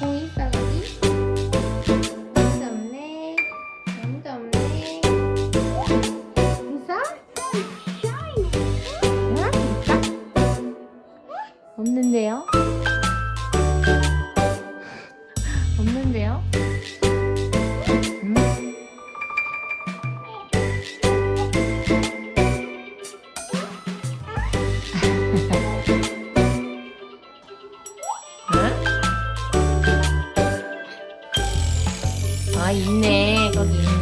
방콩 잎사귀 진짜 없네 진짜 없네 있어? 응? 있어? 없는데요? 없는데요? 아 있네. 거기